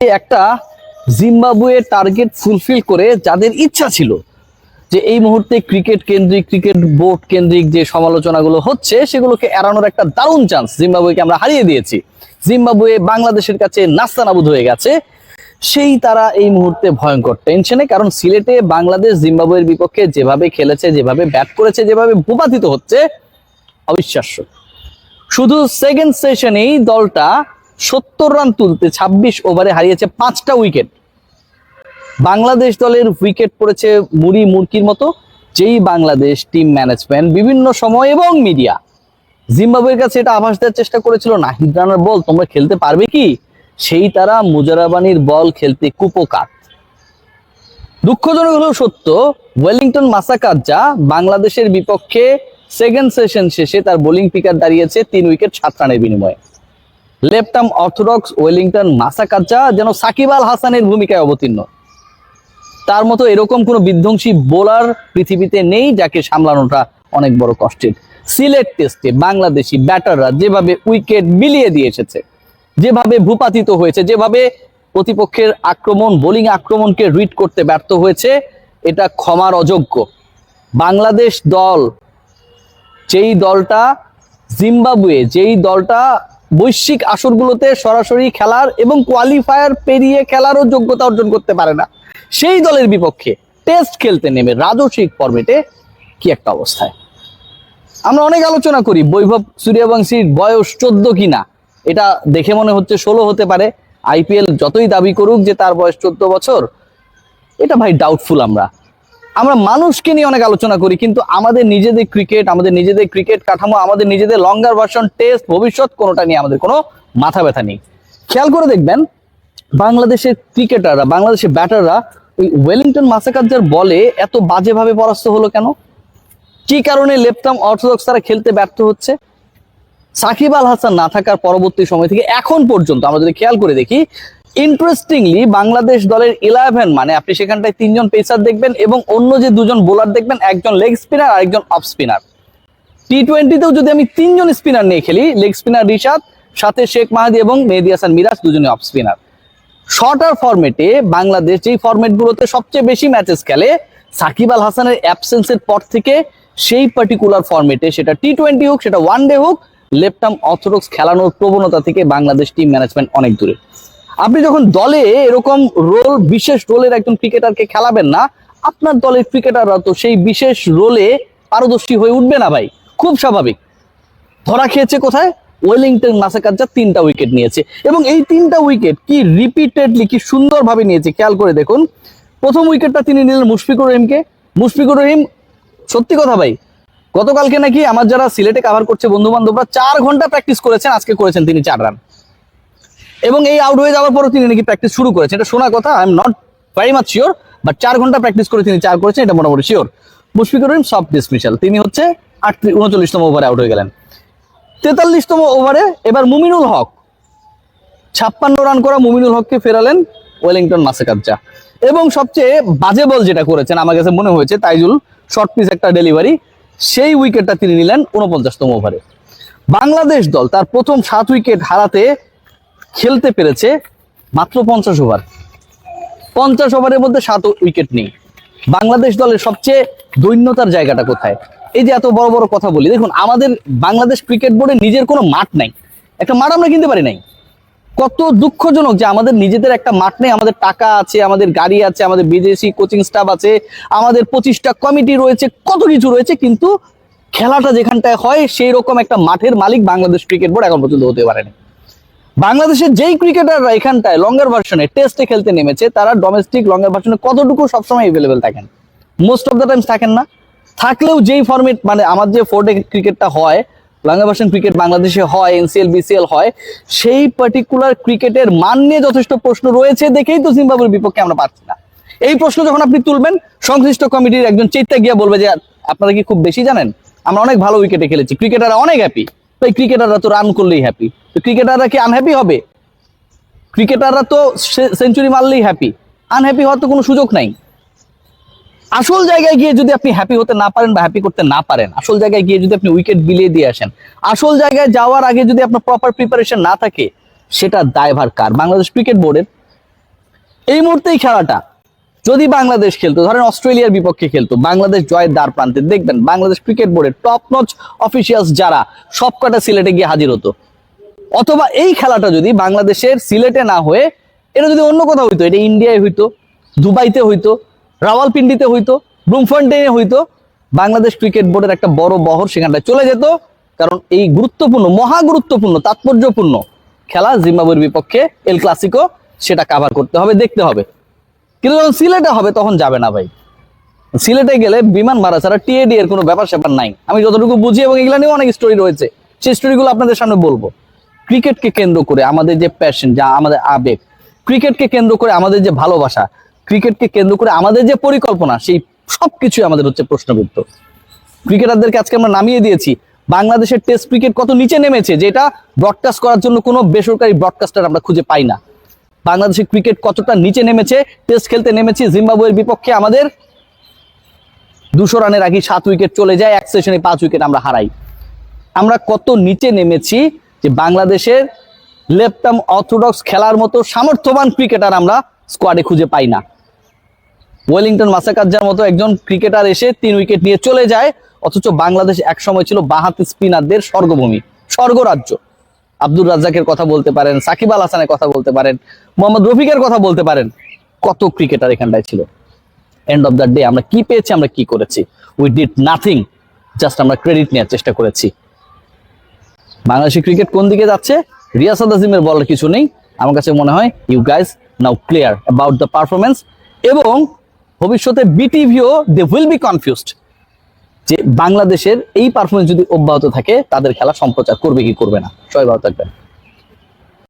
একটা Zimbabwe target fulfil করে যাদের ইচ্ছা ছিল যে এই মুহূর্তে ক্রিকেট কেন্দ্রিক ক্রিকেট বোর্ড কেন্দ্রিক যে সমালোচনাগুলো হচ্ছে, সেগুলোকে এড়ানোর একটা দারুণ চান্স জিম্বাবুয়েকে আমরা হারিয়ে দিয়েছি। জিম্বাবুয়ে বাংলাদেশের কাছে নাস্তানাবুদ হয়ে গেছে। সেই তারা এই মুহূর্তে ভয়ঙ্কর টেনশনে কারণ সিলেটে বাংলাদেশ জিম্বাবুয়ের বিপক্ষে যেভাবে খেলেছে, যেভাবে ব্যাট করেছে, যেভাবে ভূপাতিত হচ্ছে, অবিশ্বাস্য। শুধু সেকেন্ড সেশনেই দলটা সত্তর রান তুলতে ২৬ ওভারে হারিয়েছে পাঁচটা উইকেট বাংলাদেশ দলের উইকেট পড়েছে মুড়ি মুরকির মতো, যেই বাংলাদেশ টিম ম্যানেজমেন্ট বিভিন্ন সময় এবং মিডিয়া জিম্বাবুয়ের কাছে এটা আভাস দেওয়ার চেষ্টা করেছিল, নাহিদ রানার বল তোমরা খেলতে পারবে কি? সেই তারা মুজারাবানির বল খেলতে কুপোকাত। দুঃখজনক হলেও সত্য, ওয়েলিংটন মাসাকাজ্জা বাংলাদেশের বিপক্ষে সেকেন্ড সেশন শেষে তার বোলিং পিকার দাঁড়িয়েছে তিন উইকেট সাত রানের বিনিময়ে। Left arm orthodox Wellington Masakadza যেন সাকিব আল হাসানের ভূমিকায় অবতীর্ণ। তার মতো এরকম কোনো বিধ্বংসী বোলার পৃথিবীতে নেই যাকে সামলানোটা অনেক বড় কষ্টের। সিলেট টেস্টে বাংলাদেশি ব্যাটাররা যেভাবে উইকেট বিলিয়ে দিয়ে এসেছে, যেভাবে ভূপাতিত হয়েছে, যেভাবে প্রতিপক্ষের আক্রমণ, বোলিং আক্রমণকে রিড করতে ব্যর্থ হয়েছে, এটা ক্ষমার অযোগ্য। বাংলাদেশ দল, যেই দলটা, জিম্বাবুয়ে যেই দলটা বৈশ্বিক আসরগুলোতে সরাসরি খেলার এবং কোয়ালিফায়ার পেরিয়ে খেলারও যোগ্যতা অর্জন করতে পারে না। সেই দলের বিপক্ষে টেস্ট খেলতে নেমে রাজস্বিক ফরম্যাটে কি একটা অবস্থায়? আমরা অনেক আলোচনা করি বৈভব সূর্যবংশীর বয়স চোদ্দ কিনা। এটা দেখে মনে হচ্ছে ষোলো হতে পারে। আইপিএল যতই দাবি করুক যে তার বয়স চোদ্দ বছর, এটা ভাই ডাউটফুল আমরা। আমরা মানুষকে নিয়ে অনেক আলোচনা করি, কিন্তু আমাদের নিজেদের ক্রিকেট আমাদের নিজেদের ক্রিকেট কাঠামো, আমাদের নিজেদের লঙ্গার ভার্সন টেস্ট ভবিষ্যৎ কোনোটা নিয়ে আমাদের কোনো মাথা ব্যথা নেই। খেয়াল করে দেখবেন, বাংলাদেশের ক্রিকেটাররা বাংলাদেশের ব্যাটাররা ওই ওয়েলিংটন মাসাকাজ্জার বলে এত বাজেভাবে পরাস্ত হলো কেন? কি কারণে লেফটাম অর্থোডক্স তারা খেলতে ব্যর্থ হচ্ছে? সাকিব আল হাসান না থাকার পরবর্তী সময় থেকে এখন পর্যন্ত আমরা যদি খেয়াল করে দেখি ইন্টারেস্টিংলি বাংলাদেশ দলের ইলেভেন মানে আপনি সেখানটায় তিনজন পেসার দেখবেন এবং অন্য যে দুজন বোলার দেখবেন, একজন লেগ স্পিনার আর একজন অফ স্পিনার টি টোয়েন্টিতেও যদি আমি তিনজন স্পিনার নিয়ে খেলি লেগ স্পিনার রিশাদ, সাথে শেখ মাহাদি এবং মেহেদি হাসান মিরাজ দুজনে অফ স্পিনার শর্টার ফরম্যাটে বাংলাদেশ যেই ফরম্যাটগুলোতে সবচেয়ে বেশি ম্যাচেস খেলে, সাকিব আল হাসানের অ্যাবসেন্সের পর থেকে সেই পার্টিকুলার ফরম্যাটে সেটা টি টোয়েন্টি হোক, সেটা ওয়ান ডে হোক লেফট অর্থোডক্স খেলানোর প্রবণতা থেকে বাংলাদেশ টিম ম্যানেজমেন্ট অনেক দূরে। আপনি যখন দলে এরকম রোল বিশেষ রোলের একজন ক্রিকেটারকে খেলাবেন না, আপনার দলের ক্রিকেটাররা তো সেই বিশেষ রোলে পারদর্শী হয়ে উঠবে না ভাই। খুব স্বাভাবিক। ধরা খেয়েছে কোথায়? ওয়েলিংটন মাসাকাজ্জা তিনটা উইকেট নিয়েছে। এবং এই তিনটা উইকেট কি রিপিটেডলি কি সুন্দরভাবে নিয়েছে, খেয়াল করে দেখুন। প্রথম উইকেটটা তিনি নিলেন মুশফিকুর রহিমকে। মুশফিকুর রহিম, সত্যি কথা ভাই, গতকালকে নাকি আমার যারা সিলেটে কাভার করছে বন্ধু বান্ধবরা চার ঘণ্টা প্র্যাকটিস করেছেন, আজকে করেছেন তিনি চার রান এবং এই আউট হয়ে যাওয়ার পরও তিনি নাকি প্র্যাকটিস শুরু করেছেন। এটা শোনা কথা I'm not very much sure but চার ঘণ্টা প্র্যাকটিস করে তিনি চার করেছেন, এটা মোটামুটি শিওর মুশফিকুর রহিম সব ডিসমিশাল তিনি হচ্ছে আটত্রিশ, উনচল্লিশতম ওভারে আউট হয়ে গেলেন। তেতাল্লিশতম ওভারে এবার মুমিনুল হক, ছাপ্পান্ন রান করা মুমিনুল হককে ফেরালেন ওয়েলিংটন মাসেকাজ্জা এবং সবচেয়ে বাজে বল যেটা করেছেন, আমার কাছে মনে হয়েছে, তাইজুল শর্ট পিচ একটা ডেলিভারি সেই উইকেটটা তিনি নিলেন উনপঞ্চাশতম ওভারে বাংলাদেশ দল তার প্রথম সাত উইকেট হারাতে খেলতে পেরেছে মাত্র পঞ্চাশ ওভার। পঞ্চাশ ওভারের মধ্যে সাত উইকেট নেই। বাংলাদেশ দলের সবচেয়ে দৈন্যতার জায়গাটা কোথায়? এই যে এত বড় বড় কথা বলি, দেখুন, আমাদের বাংলাদেশ ক্রিকেট বোর্ডে নিজের কোনো মাঠ নাই। একটা মাঠ আমরা কিনতে পারি নাই। কত দুঃখজনক যে আমাদের নিজেদের একটা মাঠ নেই, আমাদের টাকা আছে, আমাদের গাড়ি আছে, আমাদের বিদেশি কোচিং স্টাফ আছে, আমাদের পঁচিশটা কমিটি রয়েছে, কত কিছু রয়েছে, কিন্তু খেলাটা যেখানটায় হয় সেই রকম একটা মাঠের মালিক বাংলাদেশ ক্রিকেট বোর্ড এখন পর্যন্ত হতে পারেনি। বাংলাদেশের যেই ক্রিকেটাররা এখানটায় লঙ্গার ভার্সনে টেস্টে খেলতে নেমেছে, তারা ডোমেস্টিক লঙ্গার ভার্সনে কতটুকু সবসময় এভেলেবেল থাকেন? মোস্ট অফ দ্য টাইমস থাকেন না। থাকলেও যেই ফর্মেট মানে আমার যে ফোর্ডে ক্রিকেটটা হয় লঙ্গা ভার্সন ক্রিকেট বাংলাদেশে হয় এনসিএল বিসিএল হয়, সেই পার্টিকুলার ক্রিকেটের মান নিয়ে যথেষ্ট প্রশ্ন রয়েছে দেখেই তো জিম্বাবুয়ের বিপক্ষে আমরা পাচ্ছি না। এই প্রশ্ন যখন আপনি তুলবেন, সংশ্লিষ্ট কমিটির একজন চেতা গিয়া বলবে যে, আপনারা কি খুব বেশি জানেন? আমরা অনেক ভালো উইকেটে খেলেছি ক্রিকেটাররা অনেক হ্যাপি তো এই ক্রিকেটাররা তো রান করলেই হ্যাপি তো ক্রিকেটাররা কি আনহ্যাপি হবে? ক্রিকেটাররা তো সেঞ্চুরি মারলেই হ্যাপি আনহ্যাপি হওয়ার তো কোনো সুযোগ নাই। আসল জায়গায় গিয়ে যদি আপনি হ্যাপি হতে না পারেন বা হ্যাপি করতে না পারেন, আসল জায়গায় গিয়ে যদি আপনি উইকেট বিলিয়ে দিয়ে আসেন, আসল জায়গায় যাওয়ার আগে যদি আপনার প্রপার প্রিপারেশন না থাকে, সেটা দায়ভার কার? বাংলাদেশ ক্রিকেট বোর্ডের এই মুহূর্তেই খেলাটা যদি বাংলাদেশ খেলতো, ধরেন অস্ট্রেলিয়ার বিপক্ষে খেলতো, বাংলাদেশ জয়ের দ্বার প্রান্তে, দেখবেন বাংলাদেশ ক্রিকেট বোর্ডের টপ নচ অফিসিয়ালস যারা সবকটা সিলেটে গিয়ে হাজির হতো। অথবা এই খেলাটা যদি বাংলাদেশের সিলেটে না হয়ে, এটা যদি অন্য কোথাও হইতো, এটা ইন্ডিয়ায় হইতো, দুবাইতে হইতো, রাওয়ালপিন্ডিতে হইতো ব্রুমফন্টেনে হইতো, বাংলাদেশ ক্রিকেট বোর্ডের একটা বড় বহর সেখানটায় চলে যেত। কারণ এই গুরুত্বপূর্ণ, মহা গুরুত্বপূর্ণ, তাৎপর্যপূর্ণ খেলা জিম্বাবুয়ের বিপক্ষে এল ক্লাসিকো সেটা কাভার করতে হবে, দেখতে হবে। কিন্তু যখন সিলেটে হবে তখন যাবে না ভাই। সিলেটে গেলে বিমান ভাড়া ছাড়া টিএডি এর কোনো ব্যাপার স্যাপার নাই। আমি যতটুকু বুঝি এবং এগুলা নিয়ে অনেক স্টোরি রয়েছে। সেই স্টোরিগুলো আপনাদের সামনে বলব। ক্রিকেটকে কেন্দ্র করে আমাদের যে প্যাশন যা আমাদের আবেগ ক্রিকেটকে কেন্দ্র করে আমাদের যে ভালোবাসা ক্রিকেটকে কেন্দ্র করে আমাদের যে পরিকল্পনা, সেই সবকিছুই আমাদের হচ্ছে প্রশ্নবিদ্ধ। ক্রিকেটারদেরকে আজকে আমরা নামিয়ে দিয়েছি। বাংলাদেশের টেস্ট ক্রিকেট কত নিচে নেমেছে, যেটা ব্রডকাস্ট করার জন্য কোনো বেসরকারি ব্রডকাস্টার আমরা খুঁজে পাই না। বাংলাদেশের ক্রিকেট কতটা নিচে নেমেছে টেস্ট খেলতে নেমেছি, জিম্বাবুয়ের বিপক্ষে আমাদের দুশো রানের আগে সাত উইকেট চলে যায়, এক সেশনে পাঁচ উইকেট আমরা হারাই। আমরা কত নিচে নেমেছি যে বাংলাদেশের লেফটাম অর্থোডক্স খেলার মতো সামর্থ্যবান ক্রিকেটার আমরা স্কোয়াডে খুঁজে পাই না। ওয়েলিংটন মাসাকাজ্জার মতো একজন ক্রিকেটার এসে তিন উইকেট নিয়ে চলে যায়, অথচ বাংলাদেশ একসময় ছিল বাহাতি স্পিনারদের স্বর্গভূমি, স্বর্গরাজ্য। আব্দুর রাজ্জাকের কথা বলতে পারেন, সাকিব আল হাসানের কথা বলতে পারেন, মোহাম্মদ রফিকের কথা বলতে পারেন, কত ক্রিকেটার এখানটায় ছিল। এন্ড অফ দ্য ডে আমরা কি পেয়েছি, আমরা কি করেছি? উই ডিড নাথিং জাস্ট আমরা ক্রেডিট নেওয়ার চেষ্টা করেছি। বাংলাদেশের ক্রিকেট কোন দিকে যাচ্ছে? রিয়াসাদ আজিমের বলার কিছু নেই। আমার কাছে মনে হয় you guys now clear about the performance এবং ভবিষ্যতে বিটিভিও দে উইল বি কনফিউজড যে বাংলাদেশের এই পারফরমেন্স যদি অব্যাহত থাকে, তাদের খেলা সম্প্রচার করবে কি করবে না? সবাই ভালো থাকবেন।